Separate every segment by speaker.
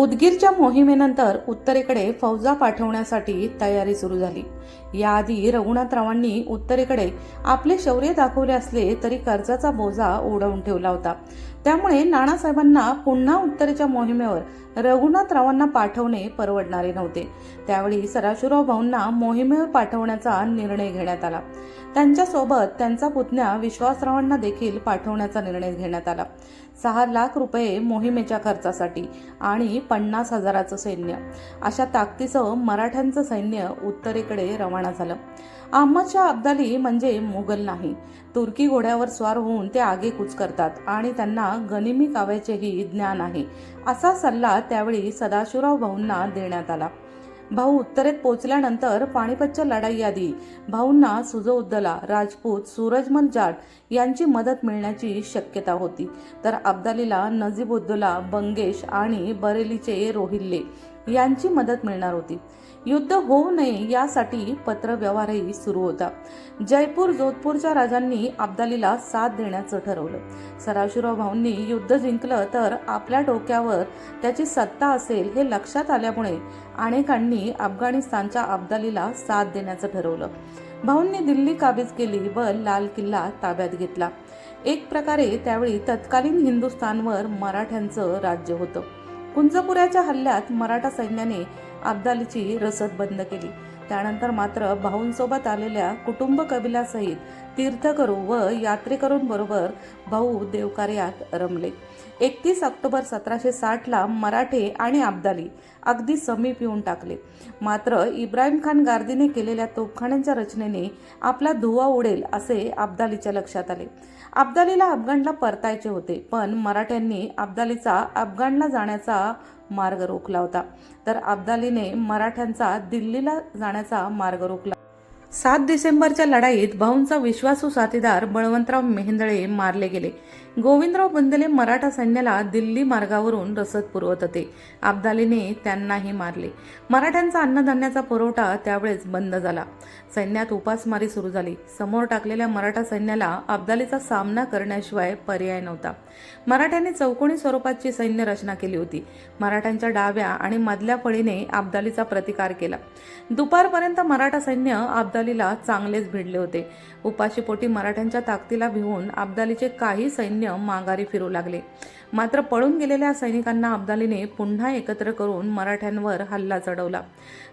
Speaker 1: उदगीरच्या मोहिमेनंतर उत्तरेकडे फौजा पाठवण्यासाठी तयारी सुरू झाली. याआधी रघुनाथरावांनी उत्तरेकडे आपले शौर्य दाखवले असले तरी कर्जाचा बोजा ओढवून ठेवला होता. त्यामुळे नानासाहेबांना पुन्हा उत्तरेच्या मोहिमेवर रघुनाथरावांना पाठवणे परवडणारे नव्हते. त्यावेळी सदाशिवराव भाऊंना मोहिमेवर पाठवण्याचा निर्णय घेण्यात आला. त्यांच्यासोबत त्यांचा पुतण्या विश्वासरावांना देखील पाठवण्याचा निर्णय घेण्यात आला. सहा लाख रुपये मोहिमेच्या खर्चासाठी आणि पन्नास हजाराचं सैन्य. अशा ताकदीचं मराठ्यांचं सैन्य उत्तरेकडे रवाना झालं. अहमदशाह अब्दाली म्हणजे मुघल नाही. तुर्की घोड्यावर स्वार होऊन ते आगेकूच करतात आणि त्यांना गनिमी काव्याचेही ज्ञान आहे. असा सल्ला त्यावेळी सदाशिवराव भाऊंना देण्यात आला. भाऊ उत्तरेत पोहोचल्यानंतर पाणीपतच्या लढाईआधी भाऊंना सुजोउद्दला राजपूत सूरजमल जाट यांची मदत मिळण्याची शक्यता होती. तर अब्दालीला नजीबुद्दोला बंगेश आणि बरेलीचे रोहिल्ले यांची मदत मिळणार होती. युद्ध होऊ नये यासाठी पत्रव्यवहारही सुरू होता. जयपूर जोधपूरच्या राजांनी अब्दालीला साथ देण्याचं ठरवलं. सदाशिवराव भाऊंनी युद्ध जिंकलं तर आपल्या डोक्यावर त्याची सत्ता असेल हे लक्षात आल्यामुळे अनेकांनी अफगाणिस्तानच्या अब्दालीला साथ देण्याचं ठरवलं. भाऊंनी दिल्ली काबीज केली व लाल किल्ला ताब्यात घेतला. एक प्रकारे त्यावेळी तत्कालीन हिंदुस्थानवर मराठ्यांचं राज्य होतं. कुंजपुऱ्याच्या हल्ल्यात मराठा सैन्याने अब्दालीची रसद बंद केली. त्यानंतर मात्र भाऊंसोबत आलेल्या कुटुंब कबिलासहित तीर्थकरू व यात्रेकरूंबरोबर भाऊ देवकार्यात रमले. एकतीस ऑक्टोबर सतराशे साठला मराठे आणि अब्दाली अगदी समीप येऊन टाकले. मात्र इब्राहिम खान गार्दीने केलेल्या तोफखान्यांच्या रचनेने आपला धुवा उडेल असे अब्दालीच्या लक्षात आले. अब्दालीला अफगाणला परतायचे होते पण मराठ्यांनी अब्दालीचा अफगाणला जाण्याचा मार्ग रोखला होता. तर अब्दालीने मराठ्यांचा दिल्लीला जाण्याचा मार्ग रोखला. सात डिसेंबरच्या लढाईत भाऊंचा विश्वासू साथीदार बळवंतराव मेहेंदळे मारले गेले. गोविंदराव बंदले मराठा सैन्याला दिल्ली मार्गावरून रसद पुरवत होते. अब्दालीने त्यांनाही मारले. मराठ्यांचा अन्नधान्याचा पुरवठा त्यावेळेस बंद झाला. सैन्यात उपासमारी सुरू झाली. समोर टाकलेल्या मराठा सैन्याला अब्दालीचा सामना करण्याशिवाय पर्याय नव्हता. मराठ्यांनी चौकोनी स्वरूपाची सैन्य रचना केली होती. मराठ्यांच्या डाव्या आणि मधल्या फळीने अब्दालीचा प्रतिकार केला. दुपारपर्यंत मराठा सैन्य अब्दालीला चांगलेच भिडले होते. उपाशीपोटी मराठ्यांच्या ताकदीला भिवून अब्दालीचे काही सैन्य माघारी फिरू लागले. मात्र पळून गेलेल्या सैनिकांना अब्दालीने पुन्हा एकत्र करून मराठ्यांवर हल्ला चढवला.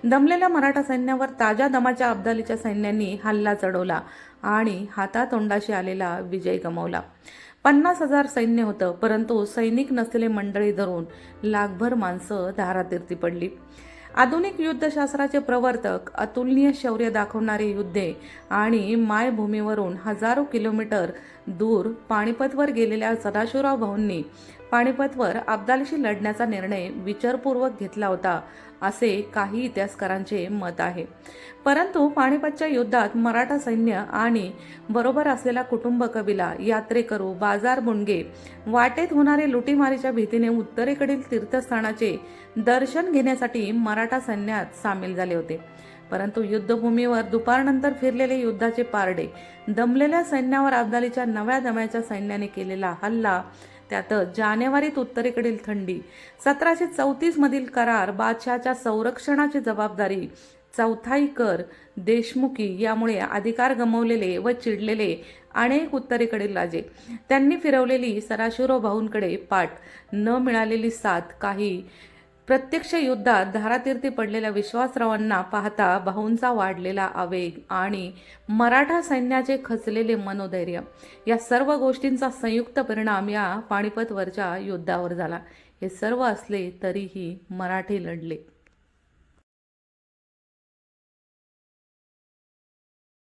Speaker 1: दमलेल्या मराठा सैन्यावर ताज्या दमाच्या अब्दालीच्या सैन्यांनी हल्ला चढवला आणि हातातोंडाशी आलेला विजय गमावला. पन्नास हजार सैन्य होतं परंतु सैनिक नसलेले मंडळी धरून लाखभर माणसं धारातीर्थी पडली. आधुनिक युद्धशास्त्राचे प्रवर्तक अतुलनीय शौर्य दाखवणारे युद्धे आणि मायभूमीवरून हजारो किलोमीटर दूर पाणीपतवर गेलेल्या सदाशिवराव भाऊंनी पानिपतवर अब्दालीशी लढण्याचा निर्णय विचारपूर्वक घेतला होता असे काही इतिहासकारांचे मत आहे. परंतु पाणिपतच्या युद्धात मराठा सैन्य आणि बरोबर असलेला कुटुंब कबिला यात्रेकरू बाजार बुणगे वाटेत होणारे लुटीमारीच्या भीतीने उत्तरेकडील तीर्थस्थानाचे दर्शन घेण्यासाठी मराठा सैन्यात सामील झाले होते. परंतु युद्धभूमीवर दुपारनंतर फिरलेले युद्धाचे पारडे दमलेल्या सैन्यावर अब्दालीच्या नव्या दम्याच्या सैन्याने केलेला हल्ला त्यातच जानेवारीत उत्तरेकडील थंडी सतराशे चौतीस मधील करार बादशाहच्या संरक्षणाची जबाबदारी चौथाई कर देशमुखी यामुळे अधिकार गमावलेले व चिडलेले अनेक उत्तरेकडील राजे. त्यांनी फिरवलेली सदाशिवराव भाऊंकडे पाठ न मिळालेली साथ काही प्रत्यक्ष युद्धात धारातीर्थी पडलेल्या विश्वासरावांना पाहता भाऊंचा वाढलेला आवेग आणि मराठा सैन्याचे खचलेले मनोधैर्य. या सर्व गोष्टींचा संयुक्त परिणाम या पाणीपतवरच्या युद्धावर झाला. हे सर्व असले तरीही मराठी लढले.